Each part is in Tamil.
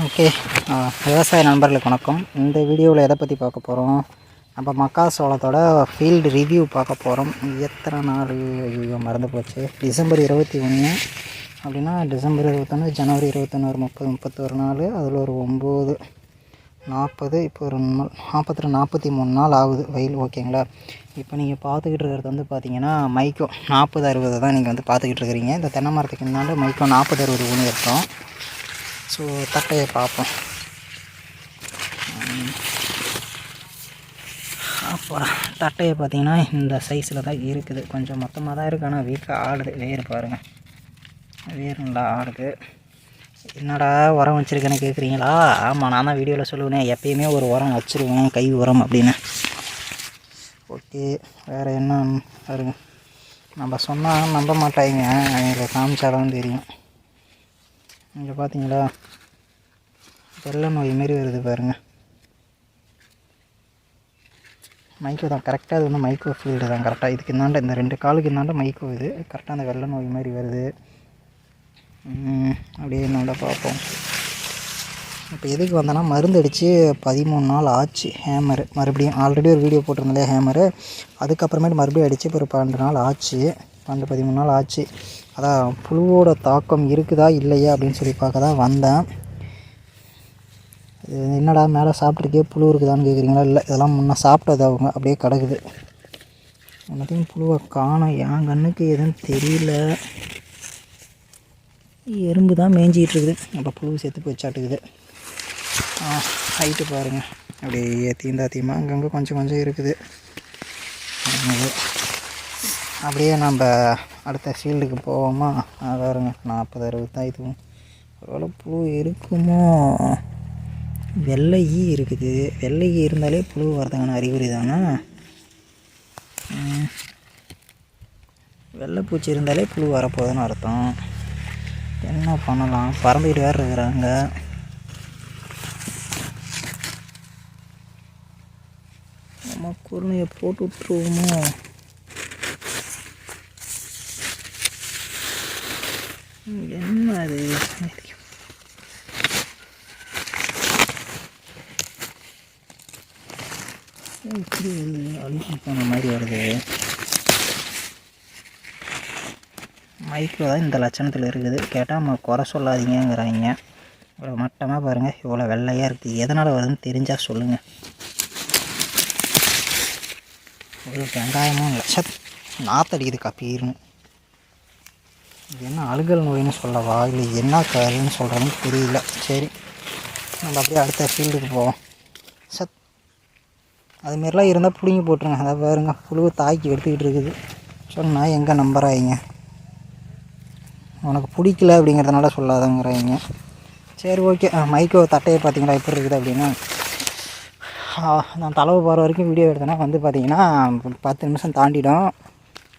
ஓகே. விவசாய நண்பர்களுக்கு வணக்கம். இந்த வீடியோவில் எதை பற்றி பார்க்க போகிறோம் நம்ம மக்காசோளத்தோட ஃபீல்டு ரிவ்யூ பார்க்க போகிறோம் எத்தனை நாள் ஐயோ மறந்து போச்சு. டிசம்பர் இருபத்தி ஒன்று அப்படின்னா டிசம்பர் இருபத்தொன்று ஜனவரி இருபத்தொன்று ஒரு முப்பது முப்பத்தொரு நாள் அதில் ஒரு ஒம்பது நாற்பது இப்போ ஒரு நாள் நாற்பத்தி நாற்பத்தி மூணு நாள் ஆகுது. வெயில் ஓகேங்களா? இப்போ நீங்கள் பார்த்துக்கிட்டு இருக்கிறது வந்து பார்த்தீங்கன்னா மைக்கோ நாற்பது அறுபது தான் நீங்கள் வந்து பார்த்துக்கிட்டு இருக்கிறீங்க. இந்த தென்னை மரத்துக்கு முன்னாடி மைக்கோ நாற்பது அறுபது ஊனி இருக்கோம். ஸோ தட்டையை பார்ப்போம். அப்போ தட்டையை பார்த்தீங்கன்னா இந்த சைஸில் தான் இருக்குது. கொஞ்சம் மொத்தமாக தான் இருக்குது ஆனால் வீட்டில் ஆடுது. வேர் பாருங்கள் வேர் நல்லா ஆடுது. என்னடா உரம் வச்சுருக்கேன்னு கேட்குறீங்களா ஆமாம் நான் தான் வீடியோவில் சொல்லுவேனே. எப்பயுமே ஒரு உரம் வச்சுருவேன். கை உரம் அப்படின்னு. ஓகே வேறு என்ன? பாருங்க. நம்ம சொன்னால் நம்ப மாட்டாங்க எங்களை காமிச்சாதான் தெரியும். இங்கே பார்த்தீங்களா வெள்ளை நோய் மாரி வருது பாருங்கள் மைக்கோ தான். கரெக்டாக அது வந்து மைக்கோ ஃபீல்டு தான். கரெக்டாக இதுக்கு இந்தாண்ட இந்த ரெண்டு காலுக்கு இந்தாண்ட மைக்கோ இது. கரெக்டாக அந்த வெள்ளை நோய் மாதிரி வருது. அப்படியே என்னோட பார்ப்போம். இப்போ எதுக்கு வந்தேன்னா மருந்து அடித்து பதிமூணு நாள் ஆச்சு. ஹேமரு மறுபடியும் ஆல்ரெடி ஒரு வீடியோ போட்டிருந்தேன் ஹேமரு அதுக்கப்புறமேட்டு மறுபடியும் அடித்து இப்போ ஒரு பன்னெண்டு நாள் ஆச்சு. பன்னெண்டு பதிமூணு நாள் ஆச்சு. அதான் புழுவோட தாக்கம் இருக்குதா இல்லையா அப்படின்னு சொல்லி பார்க்க தான் வந்தேன். இது என்னடா மேலே சாப்பிட்ருக்கே புழு இருக்குதான்னு கேட்குறீங்களா இல்லை இதெல்லாம் முன்னே சாப்பிட்டது அவங்க? அப்படியே கிடக்குது. எல்லாத்தையும் புழுவை காணோம். என் கண்ணுக்கு எதுவும் தெரியல. எறும்பு தான் மேய்ஞ்சிக்கிட்டு இருக்குது. அப்போ புழு செத்து போச்சாட்டுக்குது. ஹைட்டு பாருங்கள் அப்படியே தீந்தா தீமா அங்கங்கே கொஞ்சம் கொஞ்சம் இருக்குது. அது. அப்படியே நம்ம அடுத்த ஃபீல்டுக்கு போவோமா? ஆ, பாருங்க. நாற்பது அறுபது தான் இதுவும். ஒருவேளை புழு இருக்குமோ? வெள்ளை ஈ இருக்குது. வெள்ளை ஈ இருந்தாலே புழு வரதுக்கான அறிகுறி தானே? வெள்ளை வெள்ளைப்பூச்சி இருந்தாலே புழு வரப்போகுதுன்னு அர்த்தம். என்ன பண்ணலாம்? பறந்துக்கிட்டு வேறு இருக்கிறாங்க. நம்ம குருணையை போட்டு விட்ருவோமோ என்ன அது இப்படி வருது அழுகி போன மாதிரி வருது. மைக்கில் தான் இந்த லட்சணத்தில் இருக்குது. கேட்டால் நம்ம குறை சொல்லாதீங்கிறாங்க இவ்வளோ மட்டமாக பாருங்கள் இவ்வளோ வெள்ளையாக இருக்குது எதனால் வருதுன்னு தெரிஞ்சால் சொல்லுங்கள் ஒரு வெங்காயமும் லட்சம் சத் நாத்தடிக்குது கப்பீர்னு இது என்ன அழுகல் நோயின்னு சொல்லவா? இல்லை என்ன கருன்னு சொல்கிறேன்னு புரியல. சரி நம்ம அப்படியே அடுத்த ஃபீல்டுக்கு போவோம். சத் அதுமாரிலாம் இருந்தால் பிடுங்கி போட்டுருங்க. அதை பாருங்க புழுவை தாக்கி எடுத்துக்கிட்டு இருக்குது. சொன்னால் எங்கே நம்புறாங்க உனக்கு பிடிக்கல அப்படிங்கிறதுனால சொல்லாதங்கிறாங்க சரி ஓகே மைக்கோ தட்டையை பார்த்தீங்களா? எப்படி இருக்குது அப்படின்னா. நான் தலைவு போகிற வரைக்கும் வீடியோ எடுத்தேன்னா வந்து பார்த்தீங்கன்னா பத்து நிமிஷம் தாண்டிடும்.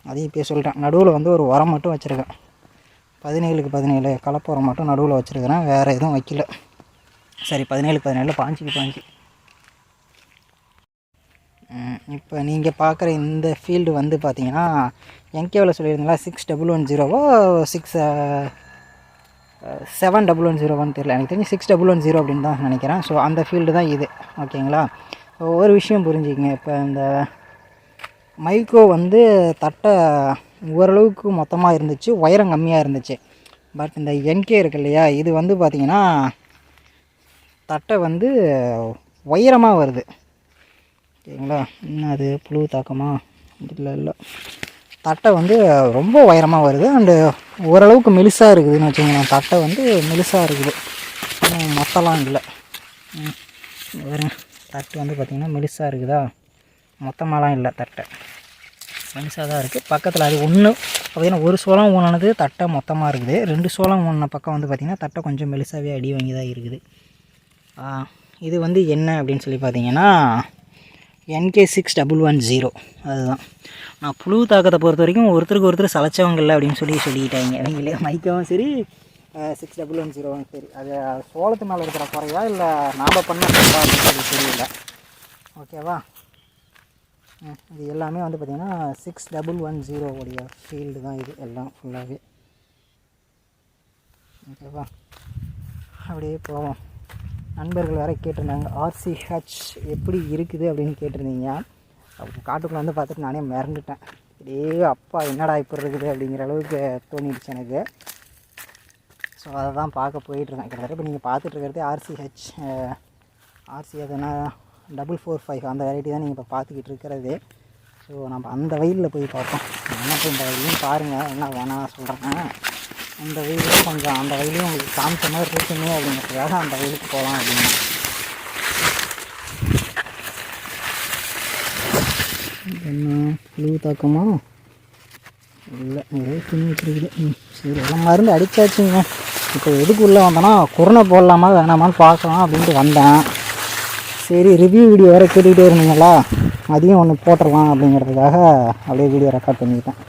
அதையும் இப்போ சொல்லிட்டேன் நடுவில் வந்து ஒரு உரம் மட்டும் வச்சுருக்கேன். பதினேழுக்கு பதினேழு கலப்புரம் மட்டும் நடுவில் வச்சுருக்கிறேன். வேறு எதுவும் வைக்கல. சரி பதினேழுக்கு பதினேழு பாஞ்சுக்கு பாஞ்சு. இப்போ நீங்கள் பார்க்குற இந்த ஃபீல்டு வந்து பார்த்தீங்கன்னா எங்கேவில் சொல்லியிருந்தீங்களா சிக்ஸ் டபுள் ஒன் ஜீரோவோ சிக்ஸ் செவன் டபுள் ஒன் ஜீரோவான்னு தெரியல. எனக்கு தெரிஞ்சு சிக்ஸ் டபுள் ஒன் ஜீரோ அப்படின்னு தான் நினைக்கிறேன். ஸோ அந்த ஃபீல்டு தான் இது. ஓகேங்களா? ஒரு விஷயம் புரிஞ்சுக்கங்க. இப்போ இந்த மைக்கோ வந்து தட்டை ஓரளவுக்கு மொத்தமாக இருந்துச்சு உயரம் கம்மியாக இருந்துச்சு. பட் இந்த என்கே இருக்கு இல்லையா இது வந்து பார்த்திங்கன்னா தட்டை வந்து உயரமாக வருது. ஓகேங்களா? என்ன அது புழு தாக்கமா? இல்லை இல்லை. தட்டை வந்து ரொம்ப உயரமாக வருது அண்டு ஓரளவுக்கு மெலிசாக இருக்குதுன்னு வச்சுக்கோங்களேன். தட்டை வந்து மெலிசாக இருக்குது. மொத்தலாம் இல்லை. ம், தட்டு வந்து பார்த்திங்கன்னா மெலிசாக இருக்குதா? மொத்தமாலாம் இல்லை தட்டை. மெலிசாக தான் இருக்குது பக்கத்தில் அது ஒன்று பார்த்தீங்கன்னா ஒரு சோளம் ஊனது தட்டை மொத்தமாக இருக்குது. ரெண்டு சோளம் ஊன பக்கம் வந்து பார்த்திங்கன்னா தட்டை கொஞ்சம் மெலிசாகவே அடி வாங்கி தான் இருக்குது இது வந்து என்ன அப்படின்னு சொல்லி பார்த்தீங்கன்னா NK six double one zero அதுதான். நான் புழு தாக்கத்தை பொறுத்த வரைக்கும் ஒருத்தருக்கு ஒருத்தர் சளைச்சவங்க இல்லை அப்படின்னு சொல்லி சொல்லிக்கிட்டாங்க நீங்களே மைக்கவும் சரி சிக்ஸ் டபுள் ஒன் ஜீரோவும் சரி. அது சோளத்து மேலே இருக்கிற குறையா இல்லை நாம் பண்ண அப்படின்னு சொல்லி தெரியல. ஓகேவா? இது எல்லாமே வந்து பார்த்திங்கன்னா சிக்ஸ் டபுள் ஒன் ஜீரோ உடைய ஃபீல்டு தான் இது எல்லாம் ஃபுல்லாகவே ஓகேவா அப்படியே போவோம். நண்பர்கள் வேறு கேட்டிருந்தாங்க ஆர்சிஹெச் எப்படி இருக்குது அப்படின்னு கேட்டிருந்தீங்க. காட்டுக்குள்ளே வந்து பார்த்துட்டு நானே மிரண்டுட்டேன். இதே அப்பா என்னடா இப்போ இருக்குது அப்படிங்கிற அளவுக்கு தோணிடுச்சு எனக்கு. ஸோ அதை தான் பார்க்க போயிட்டுருக்கேன் கிட்டத்தட்ட இப்போ நீங்கள் பார்த்துட்ருக்கிறது ஆர்சிஹெச் ஆர்சி அதுனா டபுள் ஃபோர் ஃபைவ் அந்த வெரைட்டி தான் நீங்கள் இப்போ பார்த்துக்கிட்டு இருக்கிறது. ஸோ நம்ம அந்த வயலில் போய் பார்ப்போம். என்ன இப்போ இந்த வயலையும் பாருங்கள் என்ன வேணாம் சொல்கிறேன் அந்த வயலையும் கொஞ்சம் அந்த வயலையும் உங்களுக்கு காமிச்ச மாதிரி இருக்குமே அப்படிங்கிறதுக்காக அந்த வயலுக்கு போகலாம் அப்படின்னு. என்ன? புழு தாக்கமா? இல்லை நிறைய துணி வச்சுருக்குது. ம் சரி எல்லாம் மருந்து அடித்தாச்சுங்க இப்போ எதுக்கு உள்ளே வந்தோன்னா குருணை போடலாமா வேணாமான்னு பார்க்கலாம் அப்படின்ட்டு வந்தேன். சரி ரிவ்யூ வீடியோ வேறு கேட்டுக்கிட்டே இருந்தீங்களா? அதையும் ஒன்று போட்டுடலாம் அப்படிங்கிறதுக்காக அப்படியே வீடியோ ரெக்கார்ட் பண்ணிக்கிட்டேன்.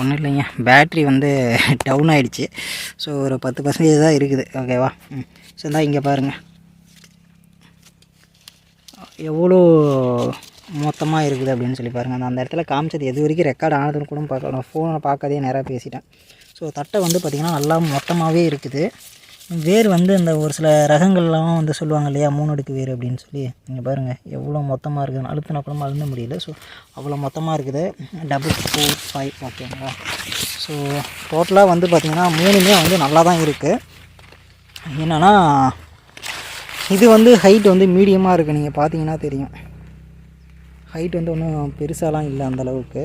ஒன்றும் இல்லைங்க. பேட்ரி வந்து டவுன் ஆகிடுச்சு ஸோ ஒரு பத்து பர்சன்டேஜ் தான் இருக்குது. ஓகேவா ம் ஸோ இந்தா இங்கே பாருங்கள் எவ்வளோ மொத்தமாக இருக்குது அப்படின்னு சொல்லி பாருங்கள் அந்த அந்த இடத்துல காமிச்சது எது வரைக்கும் ரெக்கார்ட் ஆனதுன்னு கூட பார்க்கலாம் ஃபோனை பார்க்காதே நேராக பேசிட்டேன். ஸோ தட்டை வந்து பார்த்திங்கன்னா நல்லா மொத்தமாகவே இருக்குது. வேர் வந்து இந்த ஒரு சில ரகங்கள்லாம் வந்து சொல்லுவாங்க இல்லையா மூணு அடுக்கு வேர் அப்படின்னு சொல்லி. நீங்கள் பாருங்கள் எவ்வளோ மொத்தமாக இருக்குது. அழுத்தினா கூட அழுந்த முடியல. ஸோ அவ்வளோ மொத்தமாக இருக்குது. டபுள் ஃபோர் ஃபைவ் ஓகேங்களா ஸோ டோட்டலாக வந்து பார்த்திங்கன்னா மூணுமே வந்து நல்லா தான் இருக்குது என்னென்னா இது வந்து ஹைட் வந்து மீடியமாக இருக்குது நீங்கள் பார்த்தீங்கன்னா தெரியும். ஹைட் வந்து ஒன்றும் பெருசாலாம் இல்லை அந்தளவுக்கு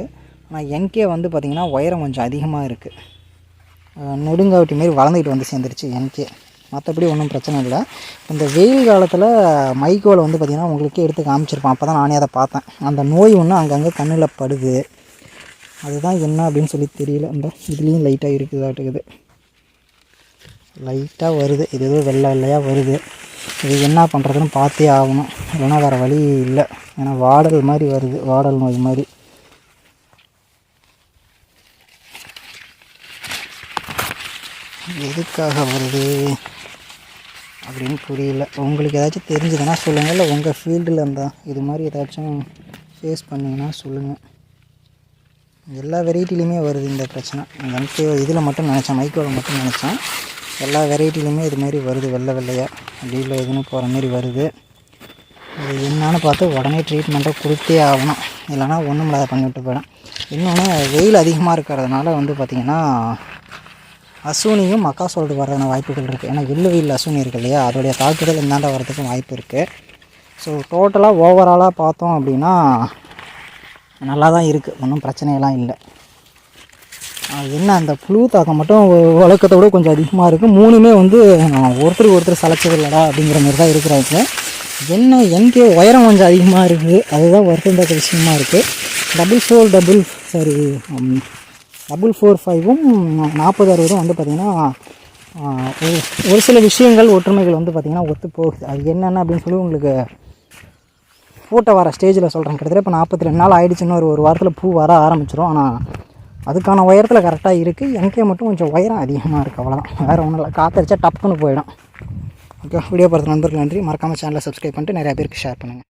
ஆனால் என்கே வந்து பார்த்திங்கன்னா உயரம் கொஞ்சம் அதிகமாக இருக்குது நொடுங்காவட்டி மாரி வளர்ந்துக்கிட்டு வந்து சேர்ந்துருச்சு என்கே மற்றபடி ஒன்றும் பிரச்சனை இல்லை. இந்த வெயில் காலத்தில் மைக்கோவில் வந்து பார்த்திங்கன்னா உங்களுக்கே எடுத்து காமிச்சிருப்பான். அப்போ தான் நானே அதை பார்த்தேன். அந்த நோய் ஒன்று அங்கங்கே கண்ணில் படுது. அதுதான் என்ன அப்படின்னு சொல்லி தெரியல. இந்த இதுலேயும் லைட்டாக இருக்குதாட்டுக்குது. லைட்டாக வருது. இது எதுவும் வெள்ளை வெள்ளையாக வருது. இது என்ன பண்ணுறதுன்னு பார்த்தே ஆகணும். இல்லைன்னா வேறு வழி இல்லை. ஏன்னா வாடல் மாதிரி வருது. வாடல் நோய் மாதிரி. எதுக்காக வருது அப்படின்னு புரியல. உங்களுக்கு ஏதாச்சும் தெரிஞ்சதுன்னா சொல்லுங்கள் இல்லை உங்கள் ஃபீல்டில் இருந்தால் இது மாதிரி ஏதாச்சும் ஃபேஸ் பண்ணிங்கன்னா சொல்லுங்கள் எல்லா வெரைட்டிலையுமே வருது இந்த பிரச்சனை. எனக்கு இதில் மட்டும் நினச்சேன். மைக்ரோவில் மட்டும் நினச்சேன். எல்லா வெரைட்டிலையுமே இது மாதிரி வருது வெள்ளை வெள்ளையாக அடியில் எதுன்னு போகிற மாதிரி வருது. இது என்னான்னு பார்த்து உடனே ட்ரீட்மெண்ட்டை கொடுத்தே ஆகணும். இல்லைனா ஒன்றும் இல்லாத பண்ணிவிட்டு போயிடும். இன்னொன்று வெயில் அதிகமாக இருக்கிறதுனால வந்து பார்த்திங்கன்னா அசூனியும் மக்கா சொல்லிட்டு வர்றதான வாய்ப்புகள் இருக்குது ஏன்னா எள்ளு வெயில் அசூனி இருக்கு இல்லையா? அதோடைய தாக்குதல் இந்தாண்ட வர்றதுக்கும் வாய்ப்பு இருக்குது ஸோ டோட்டலாக ஓவராலாக பார்த்தோம் அப்படின்னா நல்லா தான் இருக்குது ஒன்றும் பிரச்சனையெல்லாம் இல்லை. என்ன அந்த புழு தாக்கம் மட்டும் வழக்கத்தை விட கொஞ்சம் அதிகமாக இருக்குது மூணுமே வந்து ஒருத்தருக்கு ஒருத்தர் சளைச்சது இல்லடா அப்படிங்கிற மாதிரி தான் இருக்கிறாங்க. என்ன எங்கே உயரம் கொஞ்சம் அதிகமாக இருக்குது அதுதான் வருத்தத்தக்க விஷயமா இருக்குது double four double sorry double four ஃபைவும் நாற்பது அறுபதும் வந்து பார்த்திங்கன்னா ஒரு ஒரு சில விஷயங்கள் ஒற்றுமைகள் வந்து பார்த்திங்கன்னா ஒத்து போகுது. அது என்னென்ன அப்படின்னு சொல்லி உங்களுக்கு ஃபோட்டோ வர ஸ்டேஜில் சொல்கிறேன் கிட்டத்தட்ட இப்போ நாற்பத்தி ரெண்டு நாள் ஆகிடுச்சுன்னு ஒரு ஒரு வாரத்தில் பூ வர ஆரம்பிச்சிடும் ஆனால் அதுக்கான உயரத்தில் கரெக்டாக இருக்குது எனக்கே மட்டும் கொஞ்சம் உயரம் அதிகமாக இருக்குது அவ்வளோதான் வேறு ஒன்றும் இல்லை. காற்றடிச்சா டப்புன்னு போயிடும். ஓகே வீடியோ பார்த்த நண்பர்கள் நன்றி. மறக்காமல் சேனலை சப்ஸ்கிரைப் பண்ணிட்டு நிறையா பேருக்கு ஷேர் பண்ணுங்கள்